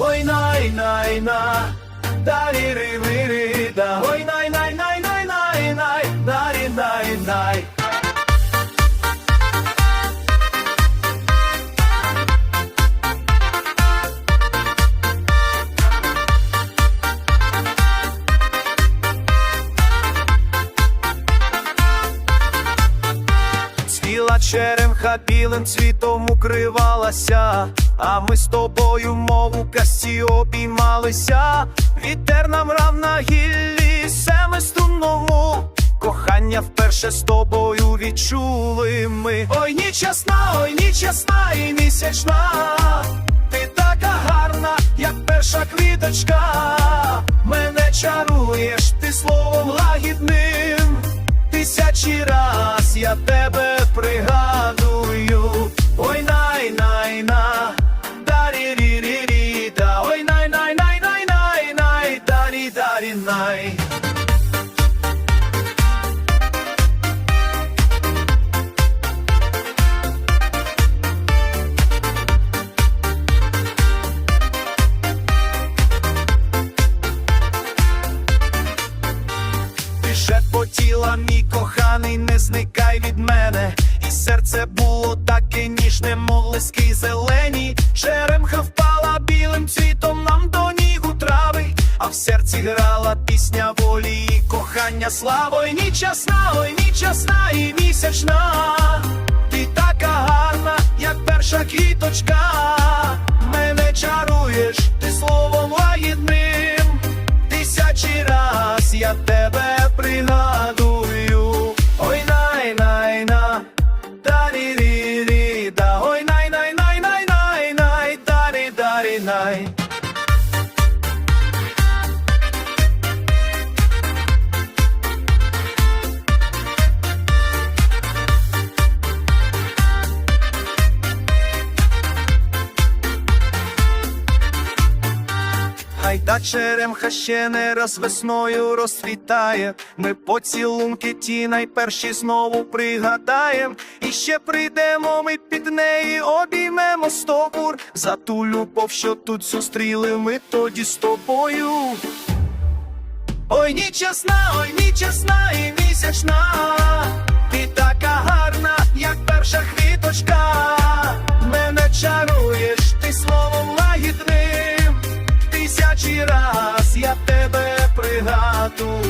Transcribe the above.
Ой най най на дарі ри ри ри да. Ой Цвіла черемха білим цвітом укривалася, а ми з тобою, мов у казці обіймалися. Вітер нам рав на гіллі семиструнному. Кохання вперше з тобою відчули ми. Ой, ніч ясна, ой, ніч і місячна. Ти така гарна, як перша квіточка. Мене чаруєш ти словом лагідним. Тисячі раз я тебе пригадую. Ой най най на. Дарі рі рі рі да. Ой най най най най най най. Дарі дарі най. Ти шепотіла, мій коханий, не зникай від мене, і серце було таке ніжне, мов лиски зелені. Черемха впала білим цвітом нам до ніг у трави, а в серці грала пісня волі і кохання. Слава, ой, ніч ой, ніч і місячна. Ти така гарна, як перша квіточка. Мене чаруєш, айда черемха ще не раз весною розцвітає, ми поцілунки ті найперші знову пригадаєм, і ще прийдемо, ми під неї обіймемо стопур за ту любов, що тут зустріли, ми тоді з тобою. Ой, нічесна, ой, ніч і місячна, ти така гарна, як перша квіточка. Salvador.